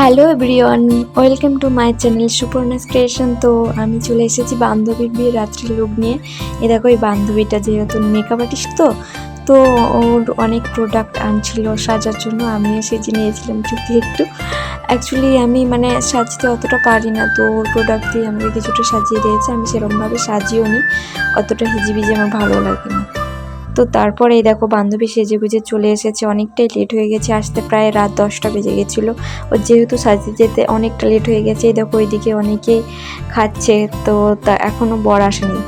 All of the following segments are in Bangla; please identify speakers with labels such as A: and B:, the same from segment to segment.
A: Hello everyone, welcome to my channel Suparna's creation. তো আমি চলে এসেছি বান্ধবীর বিয়ে, রাত্রির লুক নিয়ে। এ দেখো, এই বান্ধবীটা যেহেতু মেকআপ আর্টিস্ট তো তো ওর অনেক প্রোডাক্ট আনছিল সাজার জন্য। আমিও সেজে নিয়েছিলাম যদি একটু। অ্যাকচুয়ালি আমি মানে সাজতে অতটা পারি না। তো ওর প্রোডাক্ট দিয়ে আমাকে কিছুটা সাজিয়ে দিয়েছে। আমি সেরকমভাবে সাজিয়েও নি অতটা হিজিবিজি আমার ভালো লাগে না তো তারপরে এই দেখো বান্ধবী সেজে গুজে চলে এসেছে, অনেকটাই লেট হয়ে গেছে, আসতে প্রায় রাত দশটা বেজে গেছিল। ও যেহেতু সাজতে যেতে অনেকটা লেট হয়ে গেছে, এই দেখো ওইদিকে অনেকেই খাচ্ছে, তো তা এখনও বর আসেনি।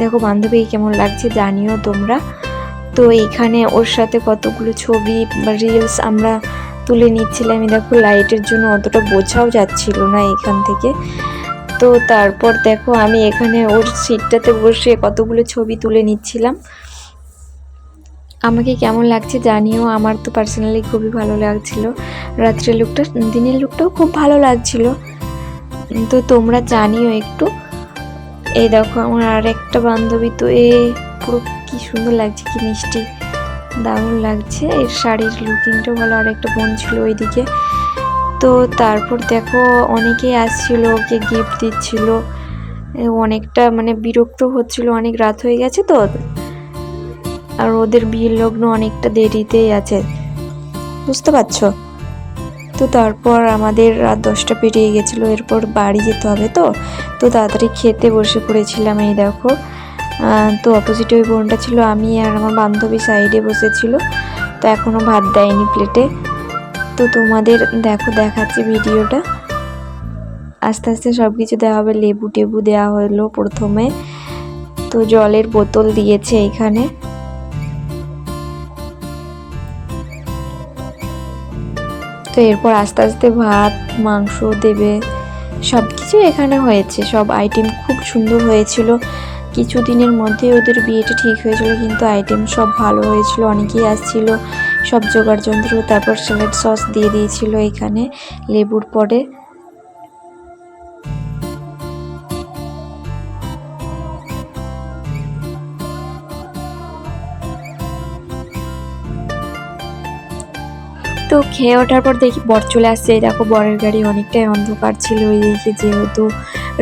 A: দেখো বান্ধবী কেমন লাগছে জানিও তোমরা। তো এইখানে ওর সাথে কতগুলো ছবি বা রিলস আমরা তুলে নিচ্ছিলাম দেখো লাইটের জন্য অতটা বোঝাও যাচ্ছিল না এখান থেকে। তো তারপর দেখো আমি এখানে ওর সিটটাতে বসে কতগুলো ছবি তুলে নিচ্ছিলাম। আমাকে কেমন লাগছে জানিও। আমার তো পার্সোনালি খুবই ভালো লাগছিল। রাত্রের লুকটা, দিনের লুকটাও খুব ভালো লাগছিল। তো তোমরা জানিও একটু। এই দেখো, আমার আর একটা বান্ধবী তো, এ পুরো কি সুন্দর লাগছে, কি মিষ্টি, দারুণ লাগছে। এর শাড়ির লুকিংটাও ভালো আর একটা বোন ছিল ওইদিকে। তো তারপর দেখো, অনেকেই আসছিল, ওকে গিফট দিচ্ছিল। অনেকটা মানে বিরক্ত হচ্ছিল, অনেক রাত হয়ে গেছে তো। আর ওদের বিয়ের লগ্ন অনেকটা দেরিতেই আছে। বুঝতে পারছ? তো তারপর আমাদের রাত দশটা পেরিয়ে গেছিল, এরপর বাড়ি যেতে হবে তো? তো তাড়াতাড়ি খেতে বসে পড়েছিলাম, এই দেখো। তো অপোজিটে ওই বোনটা ছিল, আমি আর আমার বান্ধবী সাইডে বসেছিল। তো এখনও ভাত দেয়নি প্লেটে তো তোমাদের দেখো, দেখাচ্ছি ভিডিওটা আস্তে আস্তে সব কিছু দেওয়া হবে, লেবু টেবু দেওয়া হলো প্রথমে। তো জলের বোতল দিয়েছে এখানে। তো এরপর আস্তে আস্তে ভাত, মাংস, দেবে সব কিছু এখানে হয়েছে। সব আইটেম খুব সুন্দর হয়েছিল। কিছুদিনের মধ্যে ওদের বিয়েটা ঠিক হয়েছিল, কিন্তু আইটেম সব ভালো হয়েছিল। অনেকেই আসছিল, সব জোগাড় যন্ত্র তারপর স্যালাড সস দিয়ে দিয়েছিল এখানে লেবুর পরে। তো খেয়ে ওঠার পর দেখি বর চলে আসছে। দেখো, বরের গাড়ি অনেকটাই অন্ধকার ছিল এইদিকে যেহেতু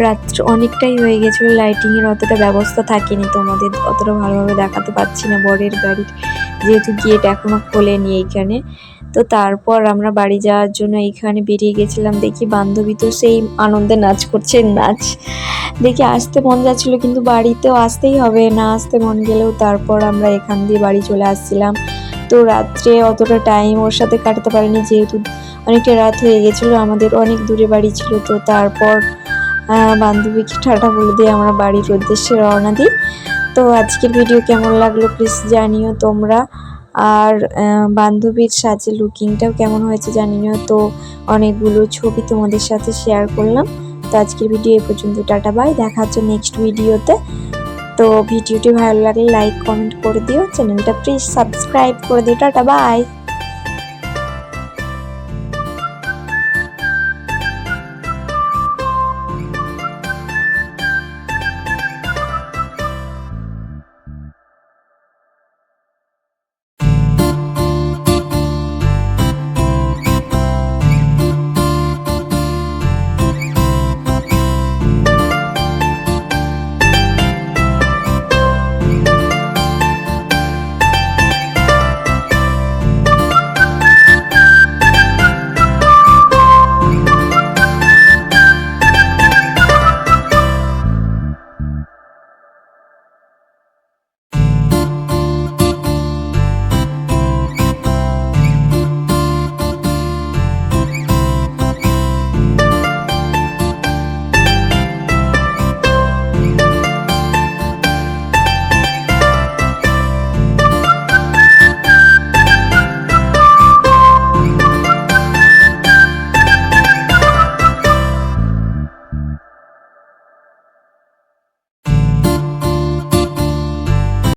A: রাত্র অনেকটাই হয়ে গেছিল লাইটিংয়ের অতটা ব্যবস্থা থাকেনি তোমাদের, অতটা ভালোভাবে দেখাতে পারছি না বরের গাড়ির যেহেতু গেট এখনও খোলেনি এইখানে। তো তারপর আমরা বাড়ি যাওয়ার জন্য এইখানে বেরিয়ে গেছিলাম। দেখি বান্ধবী তো সেই আনন্দে নাচ করছে, নাচ। দেখি আসতে মন যাচ্ছিল, কিন্তু বাড়িতেও আসতেই হবে, না আসতে মন গেলেও তারপর আমরা এখান দিয়ে বাড়ি চলে আসছিলাম। তো রাত্রে অতটা টাইম ওর সাথে কাটাতে পারিনি, যেহেতু অনেকটা রাত হয়ে গেছিল, আমাদের অনেক দূরে বাড়ি ছিল, তো তারপর বান্ধবীকে ঠাটা বলে দিয়ে আমরা বাড়ির উদ্দেশ্যে রওনা দিই। তো আজকের ভিডিও কেমন লাগল প্লিজ জানিও তোমরা। আর বান্ধবীর সাথে লুকিংটাও কেমন হয়েছে জানিও। তো অনেকগুলো ছবি তোমাদের সাথে শেয়ার করলাম। তো আজকের ভিডিও এই পর্যন্ত, টাটা বাই দেখা হচ্ছে নেক্সট ভিডিওতে তো ভিডিওটি ভালো লাগলে লাইক কমেন্ট করে দিও। চ্যানেলটা প্লিজ সাবস্ক্রাইব করে দিও। Tata bye